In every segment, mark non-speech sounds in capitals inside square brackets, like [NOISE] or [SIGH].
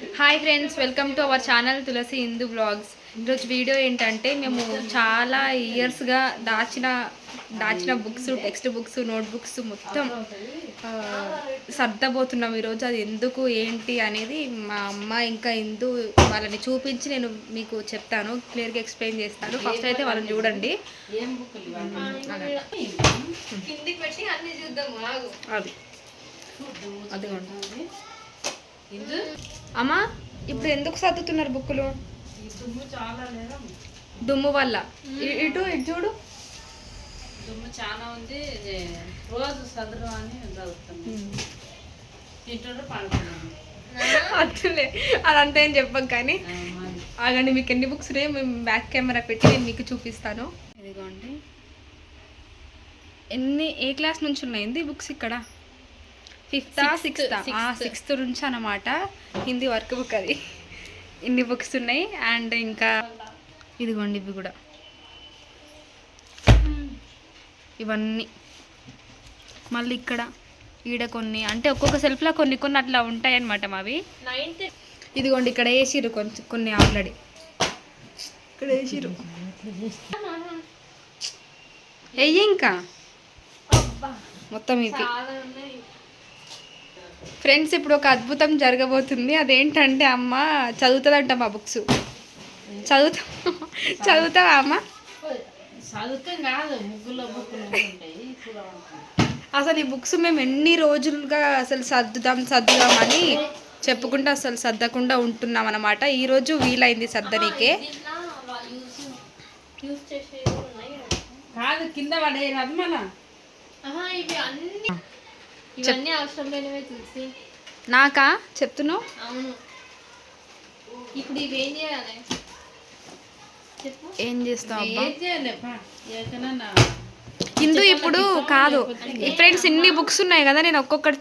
Hi friends welcome to our channel Tulasi Hindu blogs ఈరోజు video ఏంటంటే మేము చాలా ఇయర్స్గా దాచిన దాచిన books text books note books మొత్తం సర్దబోతున్నాం ఈరోజు. అది ఎందుకు ఏంటి అనేది మా అమ్మ ఇంకా ఇందు వాళ్ళని చూపించి నేను మీకు చెప్తాను క్లియర్గా ఎక్స్ప్లెయిన్ చేస్తాను. ఫస్ట్ అయితే వాళ్ళని చూడండి. అది. అదిగోండి. అమ్మా ఇప్పుడు ఎందుకు సర్దుతున్నారు బుక్కులు? దుమ్ము వల్ల. ఇటు ఇటు చూడు. దుమ్ము చాలా ఉంది. రోజు సదరం అని తింటుండ్రు పండుకున్నాను [LAUGHS] అట్లే. అదంతా ఏం చెప్పం కానీ. ఆగండి మీకు ఎన్ని బుక్స్ ఉన్నాయో మేము బ్యాక్ కెమెరా పెట్టి నేను మీకు చూపిస్తాను. ఇదిగోండి. ఎన్ని ఏ క్లాస్ నుంచి ఉన్నాయండి బుక్స్ ఇక్కడ? ఫిఫ్త్ సిక్స్త్ సిక్స్త్ నుంచి అన్నమాట. హిందీ వర్క్ బుక్ అది. ఇన్ని బుక్స్ ఉన్నాయి. అండ్ ఇంకా ఇదిగోండి ఇవి కూడా. ఇవన్నీ. మళ్ళీ ఇక్కడ ఈడ కొన్ని అంటే ఒక్కొక్క సెల్ఫ్లో కొన్ని కొన్ని అట్లా ఉంటాయి అన్నమాట మావి. ఇదిగోండి ఇక్కడ వేసిర్రు కొంచెం కొన్ని ఆల్రెడీ. ఇక్కడ వేసిర్రు వెయ్యి [LAUGHS] ఇంకా? మొత్తం ఇది ఫ్రెండ్స్ ఇప్పుడు ఒక అద్భుతం జరగబోతుంది. అదేంటంటే అమ్మ చదువుతుందంట మా బుక్స్. చదువుతా [LAUGHS] చదువుతావా అమ్మ? అసలు ఈ బుక్స్ మేము ఎన్ని రోజులుగా అసలు సర్దుదాం సర్దుదాం అని చెప్పుకుంటూ అసలు సర్దకుండా ఉంటున్నాం అనమాట ఈరోజు వీలైంది సర్దనీకే. కాదు. కింద ఇవి అన్ని ఇవన్నీ అవసరం లేనివే చూసి. నాకా? చెప్తున్నావు? అవును. ఇప్పుడు ఇవేం చేయాలి? చెప్పు. ఏం చేస్తావు అబ్బా? ఏం చేయలే పా ఏకనన్నా హిందూ ఇప్పుడు కాదు. ఫ్రెండ్స్ ఇన్ని బుక్స్ ఉన్నాయి కదా నేను ఒక్కొక్కటి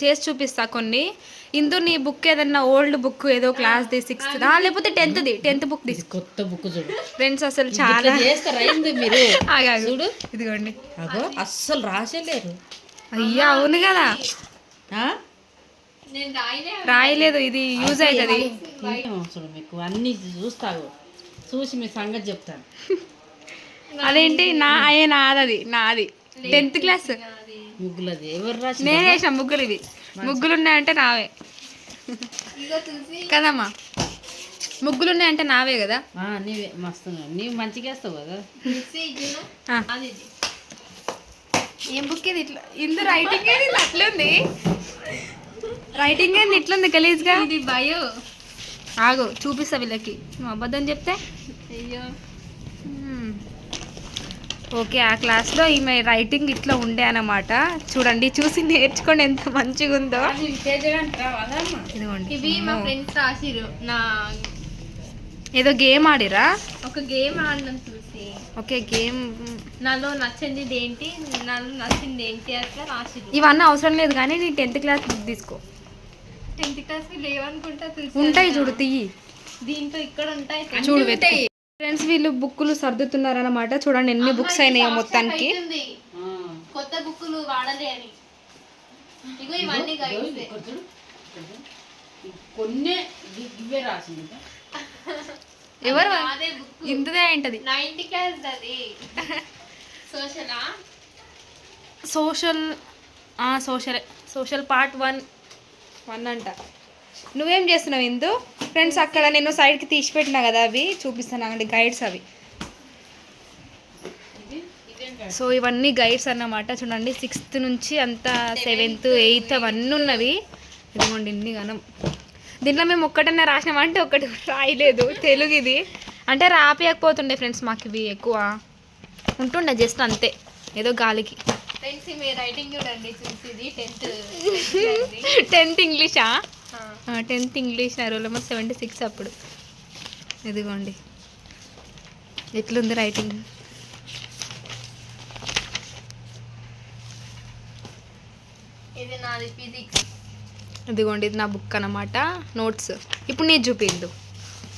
చేసి చూపిస్తా కొన్ని. ఇందు నీ బుక్ ఏదన్నా ఓల్డ్ బుక్ ఏదో క్లాస్ది సిక్స్త్ లేకపోతే టెన్త్ది? టెన్త్ బుక్ తీసు కొత్త బుక్ చూడు. ఫ్రెండ్స్ అసలు చాలా చేస్తారా? మీరు. చూడు. ఇదిగోండి. అగో అస్సలు రాసేలేరు. అయ్యా అవును కదా. రాయలేదు ఇది యూజ్ అవుతుంది. అవసరం మీకు అన్ని చూస్తావు. చూసి మీ సంగతి చెప్తాను. అదేంటి నా అయ్యే నాది. అది నాది టెన్త్ క్లాస్. ముగ్గులది. ఎవరు రాసి నేను వేసాను ముగ్గులు ఇవి. ముగ్గులు ఉన్నాయంటే నావే. ఇగో చూసి. కదమ్మా. ముగ్గులు ఉన్నాయంటే నావే కదా. ఆ, నీవే మస్తు నీవు మంచిగా వేస్తావు కదా చూసి ఇదిను ఆ. అది ఇది. ఏం బుక్ ఇది? ఇట్లా ఇందు రైటింగ్ ఏది? అట్లుంది. రైటింగ్ ఏంది? ఇట్లుంది గలీజ్గా ఇది బయో ఆగు చూపిస్తా వీళ్ళకి. నువ్వు అబద్ధం చెప్తే? అయ్యో. ఓకే ఆ క్లాస్లో ఈమె రైటింగ్ ఇట్లా ఉండే అన్నమాట. చూడండి చూసి నేర్చుకోండి ఎంత మంచిగా ఉందో ఇదిగోండి. ఇవి మా ఫ్రెండ్స్ రాసిరు నా ఏదో గేమ్ ఆడిరా? ఒక గేమ్ ఆడినాం చూసి ఓకే గేమ్ నాలో నచ్చింది ఏంటి నాలో నచ్చింది ఏంటి అట్లా రాసిరు. ఇవన్నీ అవసరం లేదు కానీ నీ టెన్త్ క్లాస్ బుక్ తీసుకో. టెన్త్ క్లాస్ లేవనుకుంటా చూసి ఉంటాయి చూడు తీయి. దీంట్లో ఇక్కడ ఉంటాయి చూడు వెతుకు. ఫ్రెండ్స్ వీళ్ళు బుక్కులు సర్దుతున్నారు అనమాట చూడండి ఎన్ని బుక్స్ అయినాయో మొత్తానికి. కొత్త బుక్కులు వాడలే అని. ఇగో ఇవన్నీ కొన్ని ఇవే రాసింది. ఎవరు? ఇంతదే ఏంటది? నైన్త్ క్లాస్ అది. సోషలా? Social social. Social part one one అంట. నువ్వేం చేస్తున్నావు ఇందు? ఫ్రెండ్స్ అక్కడ నేను సైడ్కి తీసి పెట్టినా కదా అవి? చూపిస్తాను అండి గైడ్స్ అవి. సో ఇవన్నీ గైడ్స్ అన్నమాట. చూడండి సిక్స్త్ నుంచి అంతా సెవెంత్ ఎయిత్ అవన్నీ ఉన్నవి. ఇదిగోండి ఇన్ని గనం దీంట్లో మేము ఒక్కటన్నా రాసినామంటే ఒకటి రాయలేదు. తెలుగు ఇది అంటే రాపియకపోతుండే ఫ్రెండ్స్ మాకు ఇవి ఎక్కువ. ఉంటుండే జస్ట్ అంతే. ఏదో గాలికి. ఫ్రెండ్స్ మీ రైటింగ్ చూడండి టెన్త్ టెన్త్ ఇంగ్లీషా టెన్త్ ఇంగ్లీష్ నా రోల్ నెంబర్ సెవెంటీ సిక్స్ అప్పుడు. ఇదిగోండి. ఎట్లుంది రైటింగ్ ఇది నాది ఫిజిక్స్ ఇదిగోండి ఇది నా బుక్ అన్నమాట. నోట్స్ ఇప్పుడు నేను చూపించు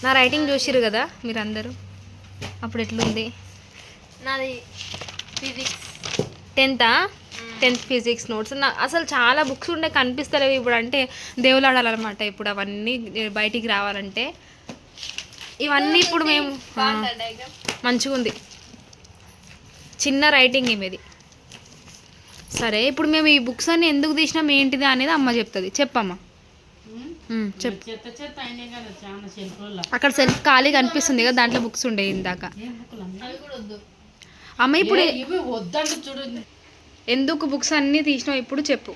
నా రైటింగ్ చూసిరు కదా మీరందరూ. అప్పుడు ఎట్లుంది? నాది ఫిజిక్స్ టెన్తా. టెన్త్ ఫిజిక్స్ నోట్స్ నా అసలు చాలా బుక్స్ ఉండే కనిపిస్తలేవు ఇప్పుడు అంటే దేవులాడాలన్నమాట ఇప్పుడు అవన్నీ బయటికి రావాలంటే. ఇవన్నీ ఇప్పుడు మేము మంచిగా ఉంది చిన్న రైటింగ్ ఏమిది సరే ఇప్పుడు మేము ఈ బుక్స్ అన్ని ఎందుకు తీసినాం ఏంటిది అనేది అమ్మ చెప్తుంది. చెప్పమ్మా. చెప్పు. అక్కడ సెల్ఫ్ ఖాళీ కనిపిస్తుంది కదా దాంట్లో బుక్స్ ఉండే ఇందాక. అమ్మా? అవి కూడా వద్దు. అమ్మ ఇప్పుడు ఏ, ఇవి వద్దంటే చూడు. ఎందుకు బుక్స్ అన్నీ తీసినావు ఇప్పుడు చెప్పు.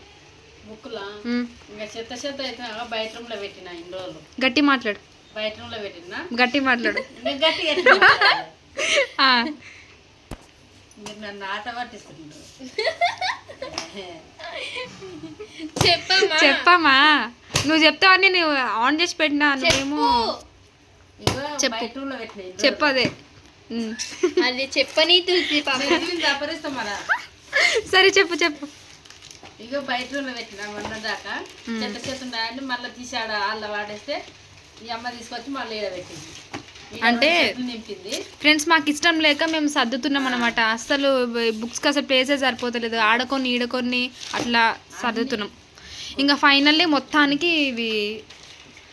గట్టి మాట్లాడు. గట్టి మాట్లాడు. మీరు నన్ను ఆట పట్టిస్తున్నారు. [LAUGHS] చెప్పమ్మా. చెప్పమ్మా. నువ్వు చెప్తావని నువ్వు ఆన్ చేసి పెట్టినా నువ్వేమో ఇగో చెప్పు. బయట రూమ్లో పెట్టిన ఇన్ని చెప్పు అదే. చెప్పని సరే చెప్పు చెప్పు. ఇగో బయట రూమ్లో పెట్టిన మొన్న దాకా. చెత్త చెత్త ఉన్నాయని మళ్ళీ తీసాడ వాళ్ళ వాడేస్తే ఈ అమ్మ తీసుకొచ్చి మళ్ళీ ఈడ పెట్టింది. అంటే- ఫ్రెండ్స్ మాకు ఇష్టం లేక మేము సర్దుతున్నాం అనమాట అసలు బుక్స్కి అసలు ప్లేసే సరిపోతలేదు. ఆడకొని ఈడకొని అట్లా సర్దుతున్నాం. ఇంకా ఫైనల్లీ మొత్తానికి ఇవి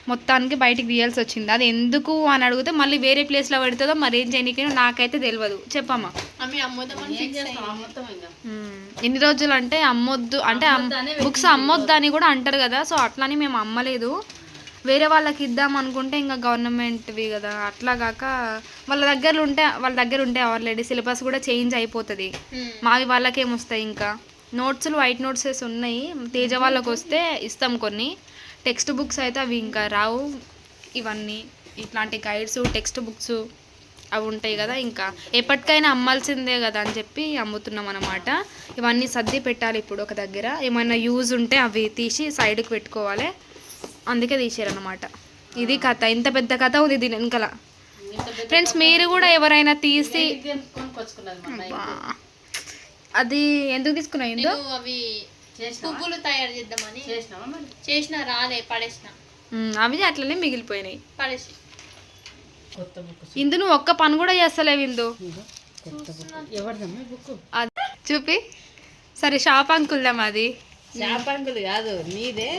మొత్తానికి బయటికి తీయాల్సి వచ్చింది. అది ఎందుకు అని అడిగితే మళ్ళీ వేరే ప్లేస్లో పెడుతుందో మరి ఏం చేయడానికి నాకైతే తెలియదు చెప్పమ్మా. ఎన్ని రోజులు అంటే అమ్మొద్దు. అంటే బుక్స్ అమ్మొద్దు అని కూడా అంటారు కదా. సో అట్లని మేము అమ్మలేదు. వేరే వాళ్ళకి ఇద్దాం అనుకుంటే ఇంకా గవర్నమెంట్వి కదా. అట్లా కాక వాళ్ళ దగ్గర ఉంటే వాళ్ళ దగ్గర ఉంటే ఆల్రెడీ సిలబస్ కూడా చేంజ్ అయిపోతుంది. మావి వాళ్ళకి ఏమొస్తాయి ఇంకా? నోట్స్లు వైట్ నోట్సెస్ ఉన్నాయి. తేజ వాళ్ళకి వస్తే ఇస్తాం కొన్ని. టెక్స్ట్ బుక్స్ అయితే అవి ఇంకా రావు. ఇవన్నీ ఇట్లాంటి గైడ్స్ టెక్స్ట్ బుక్స్ అవి ఉంటాయి కదా ఇంకా. ఎప్పటికైనా అమ్మాల్సిందే కదా అని చెప్పి అమ్ముతున్నాం అనమాట ఇవన్నీ సర్ది పెట్టాలి ఇప్పుడు ఒక దగ్గర. ఏమైనా యూజ్ ఉంటే అవి తీసి సైడ్కి పెట్టుకోవాలి. అందుకే తీసారనమాట ఇది కథ. ఇంత పెద్ద కథ ఉంది దీని వెనకాల. ఫ్రెండ్స్ మీరు కూడా ఎవరైనా తీసి. అది ఎందుకు నేను అవి పువ్వులు తయారు చేద్దామని. చేసిన రాలే పడేసిన. అవి అట్లనే మిగిలిపోయినాయి. పడేసి. ఇందు నువ్వు ఒక్క పని కూడా చేస్తలేవు ఇందు. చూపి. సరే షాప్ అంకుల్దాం అది. శాపంగులు కాదు నీదే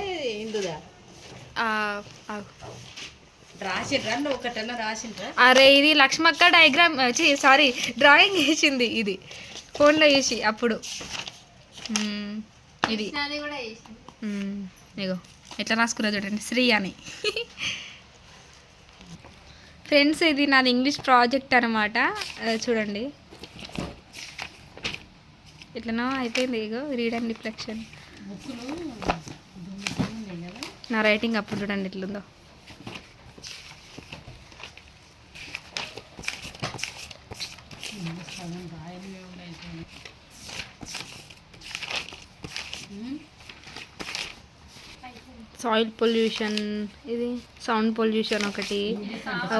ఇందుదా? అరే ఇది లక్ష్మక్క డయాగ్రామ్ సారీ డ్రాయింగ్ వేసింది ఇది. ఫోన్లో వేసి అప్పుడు. ఇది. ఇగో ఎట్లా రాసుకున్నా చూడండి శ్రీ అని ఫ్రెండ్స్ ఇది నాది ఇంగ్లీష్ ప్రాజెక్ట్ అనమాట చూడండి. ఇట్లనో అయిపోయింది ఇగో రీడ్ అండ్ రిఫ్లెక్షన్ నా రైటింగ్ అప్పుడు చూడండి ఎట్లుందో. సాయిల్ పొల్యూషన్ ఇది సౌండ్ పొల్యూషన్ ఒకటి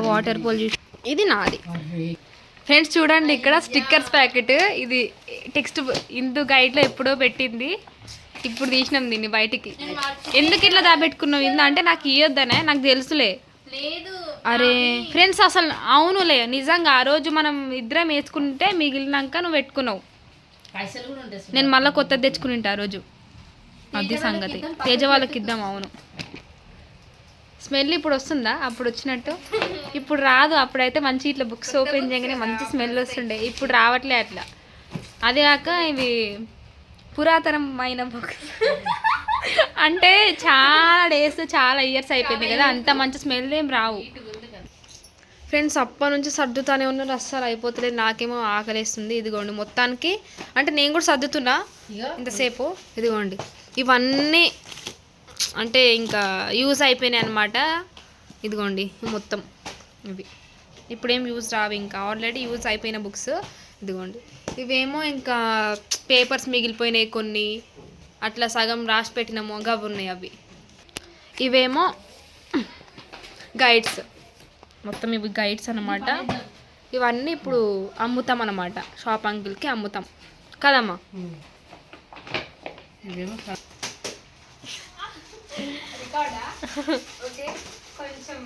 వాటర్ పొల్యూషన్ ఇది నాది. ఫ్రెండ్స్ చూడండి ఇక్కడ స్టిక్కర్స్ ప్యాకెట్ ఇది టెక్స్ట్ ఇందు గైడ్లో ఎప్పుడో పెట్టింది. ఇప్పుడు తీసినాం దీన్ని బయటికి. ఎందుకు ఇట్లా దాపెట్టుకున్నావు ఇందా అంటే నాకు ఇయ్యొద్దనే నాకు తెలుసులే. లేదు. అరే ఫ్రెండ్స్ అసలు అవునులే నిజంగా ఆ రోజు మనం ఇద్దరం వేసుకుంటే మిగిలినాక నువ్వు పెట్టుకున్నావు. నేను మళ్ళీ కొత్తది తెచ్చుకుని ఉంటా ఆ రోజు. అది సంగతి. తేజ వాళ్ళకి ఇద్దాం అవును. స్మెల్ ఇప్పుడు వస్తుందా? అప్పుడు వచ్చినట్టు? ఇప్పుడు రాదు అప్పుడైతే మంచి ఇట్లా బుక్స్ ఓపెన్ చేయగానే మంచి స్మెల్ వస్తుండే. ఇప్పుడు రావట్లే అట్లా. అదే కాక ఇవి పురాతనమైన బుక్స్ అంటే చాలా డేస్ చాలా ఇయర్స్ అయిపోయింది కదా అంత మంచి స్మెల్ ఏం రావు. ఫ్రెండ్స్ అప్పటి నుంచి సర్దుతానే ఉన్నారు అస్సలు అయిపోతలేదు. నాకేమో ఆకలేస్తుంది. ఇదిగోండి మొత్తానికి అంటే నేను కూడా సర్దుతున్నా. ఇంతసేపు ఇదిగోండి. ఇవన్నీ అంటే ఇంకా యూజ్ అయిపోయినాయి అనమాట ఇదిగోండి మొత్తం ఇవి. ఇప్పుడేం యూజ్ రావు ఇంకా. ఆల్రెడీ యూజ్ అయిపోయిన బుక్స్ ఇదిగోండి. ఇవేమో ఇంకా పేపర్స్ మిగిలిపోయినాయి కొన్ని. అట్లా సగం రాసి పెట్టినాము అవి ఉన్నాయి అవి. ఇవేమో గైడ్స్. మొత్తం ఇవి గైడ్స్ అన్నమాట. ఇవన్నీ ఇప్పుడు అమ్ముతాం అన్నమాట. షాప్ అంకుల్కి అమ్ముతాం. కదమ్మా? కొంచెం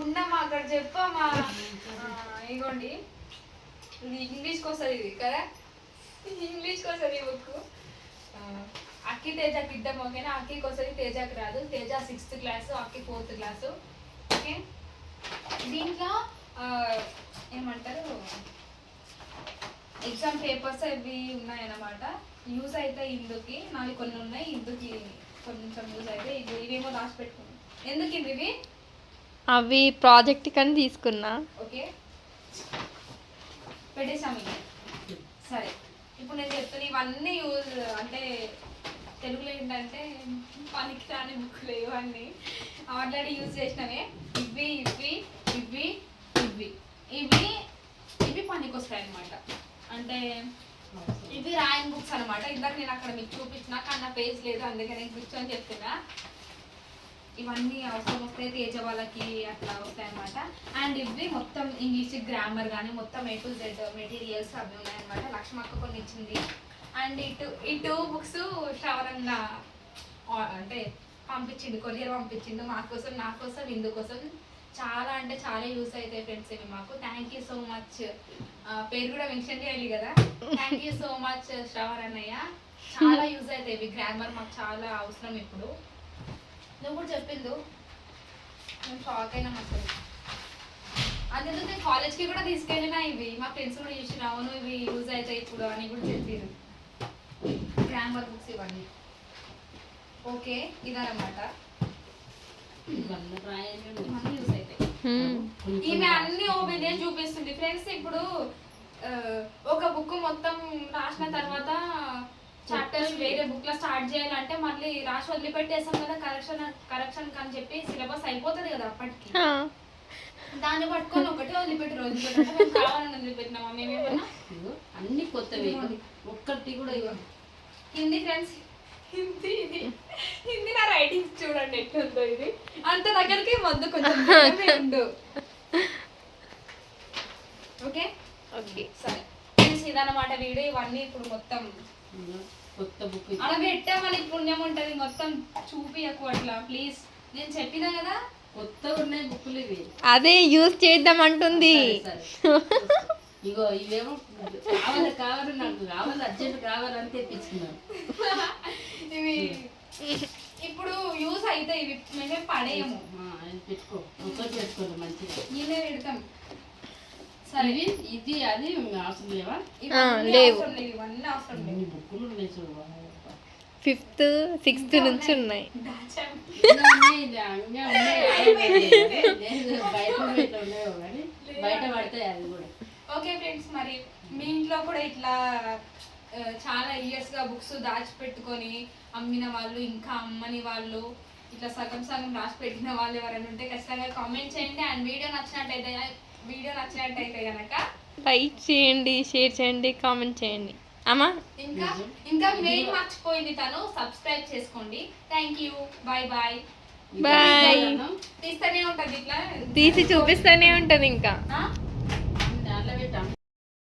ఉన్నామా అక్కడ చెప్పామా ఇగోండి. ఇది ఇంగ్లీష్కి వస్తుంది ఇది కదా? ఇంగ్లీష్కి వస్తుంది ఈ బుక్ అక్కి తేజాకి ఇద్దాం ఓకేనా? అక్కికి వస్తుంది తేజాకి రాదు. తేజ సిక్స్త్ క్లాసు అక్కి ఫోర్త్ క్లాసు ఓకే? దీంట్లో ఏమంటారు? ఎగ్జామ్ పేపర్స్ అవి ఉన్నాయన్నమాట. యూజ్ అయితే ఇందుకి నావి కొన్ని ఉన్నాయి. ఇందుకి కొంచెం యూజ్ అయితే ఇవి. ఇవేమో రాసి పెట్టుకున్నాను ఎందుకు ఇవి? అవి ప్రాజెక్ట్ కని తీసుకున్నా. ఓకే. పెట్టేసాము సరే. ఇప్పుడు నేను చెప్తాను ఇవన్నీ యూజ్ అంటే తెలుగులో ఏంటంటే పనికి రాని బుక్లు ఇవన్నీ ఆల్రెడీ యూజ్ చేసినవే. ఇవి ఇవి ఇవి ఇవి. ఇవి ఇవి పనికి వస్తాయి అనమాట అంటే ఇవి రాయన్ బుక్స్ అనమాట ఇందాక నేను అక్కడ మీకు చూపించిన కానీ నా పేజ్ లేదు అందుకే నేను కూర్చొని చెప్తున్నా. ఇవన్నీ అవసరం వస్తాయి తేజ వాళ్ళకి అట్లా వస్తాయి అనమాట అండ్ ఇవి మొత్తం ఇంగ్లీష్ గ్రామర్ కానీ మొత్తం ఏ టు జెడ్ మెటీరియల్స్ అవి ఉన్నాయన్నమాట. లక్ష్మక్క కొన్ని ఇచ్చింది అండ్ ఇటు ఈ టూ బుక్స్ శ్రావణంగా అంటే పంపించింది కొరియర్ పంపించింది. మా కోసం నా కోసం ఇందు కోసం చాలా అంటే చాలా యూస్ అవుతాయి ఫ్రెండ్స్ ఇవి మాకు. థ్యాంక్ యూ సో మచ్ పేరు కూడా మెన్షన్ చేయాలి కదా. Thank you so much Shravan అన్నయ్య చాలా యూజ్ అవుతాయి ఇవి. గ్రామర్ మాకు చాలా అవసరం ఇప్పుడు. నువ్వు కూడా చెప్పిండు. నేను షాక్ అయినా అసలు. అందులో నేను కాలేజ్కి కూడా తీసుకెళ్ళినా ఇవి? మా ఫ్రెండ్స్ కూడా చూసి అవును ఇవి యూజ్ అవుతాయి ఇప్పుడు అని కూడా చెప్పారు. గ్రామర్ బుక్స్ ఇవన్నీ. ఓకే ఇదన్నమాట. ఇవన్నీ యూజ్ అవుతాయి. ఈమె అన్ని ఓపెన్ చేసి చూపిస్తుంది. ఫ్రెండ్స్ ఇప్పుడు ఒక బుక్ మొత్తం రాసిన తర్వాత చాప్టర్స్ వేరే బుక్లో స్టార్ట్ చేయాలంటే మళ్ళీ రాసి వదిలిపెట్టేసాం కదా కరెక్షన్ కరెక్షన్ అని చెప్పి సిలబస్ అయిపోతుంది కదా అప్పటికి. దాన్ని పట్టుకొని ఒకటే వదిలిపెట్టి మేము కావాలని వదిలిపెట్టినామా మేమేమన్నా అన్ని కొత్తవి ఒక్కటి కూడా ఇవ్వ హిందీ ఫ్రెండ్స్ హిందీ ఇది హిందీ నా రైటింగ్ చూడండి ఎట్లుందో ఇది. అంత దగ్గరికి వద్దు కొంచెం [LAUGHS] ఉండు. ఓకే? ఓకే. సరే. ఫ్రెండ్స్ ఇదన్నమాట వీడియో ఇవన్నీ ఇప్పుడు మొత్తం కొత్త బుక్ అలా పెట్టామని పుణ్యం ఉంటది మొత్తం చూపియకు అట్లా ప్లీజ్ నేను చెప్పినా కదా? కొత్తగా ఉన్నాయి బుక్కులు ఇవి. అదే యూజ్ చేద్దాం అంటుంది. ఇగో ఇవేమో కావాలి కావాలి నాకు కావాలి అర్జెంట్ కావాలని తెప్పించుకున్నాను. ఇవి ఇప్పుడు యూస్ అయితే ఇవి మేమే పడేయము. పెట్టుకో. ఒక్కటి పెట్టుకోండి మంచిగా. నేనే పెడతాం. సరే ఇది అది అవసరం లేవా? బుక్కులు ఉన్నాయి ఫిఫ్త్ సిక్స్త్ నుంచి ఉన్నాయి. [LAUGHS] బయట పడతాయి అది కూడా. ఓకే ఫ్రెండ్స్ మరి మీ ఇంట్లో కూడా ఇట్లా చాలా ఇయర్స్గా బుక్స్ దాచిపెట్టుకొని అమ్మిన వాళ్ళు ఇంకా అమ్మని వాళ్ళు ఇట్లా సగం సగం రాసి పెట్టిన వాళ్ళు ఎవరైనా ఉంటే ఖచ్చితంగా కామెంట్ చేయండి. అండ్ వీడియో నచ్చినట్టయితే వీడియో నచ్చినట్టయితే కనుక లైక్ చేయండి షేర్ చేయండి కామెంట్ చేయండి. అమ్మా? ఇంకా ఇంకా మెయిన్ మర్చిపోయింది తను సబ్స్క్రైబ్ చేసుకోండి. Thank you bye bye bye తీస్తూనే ఉంటుంది ఇట్లా. తీసి చూపిస్తూనే ఉంటుంది ఇంకా?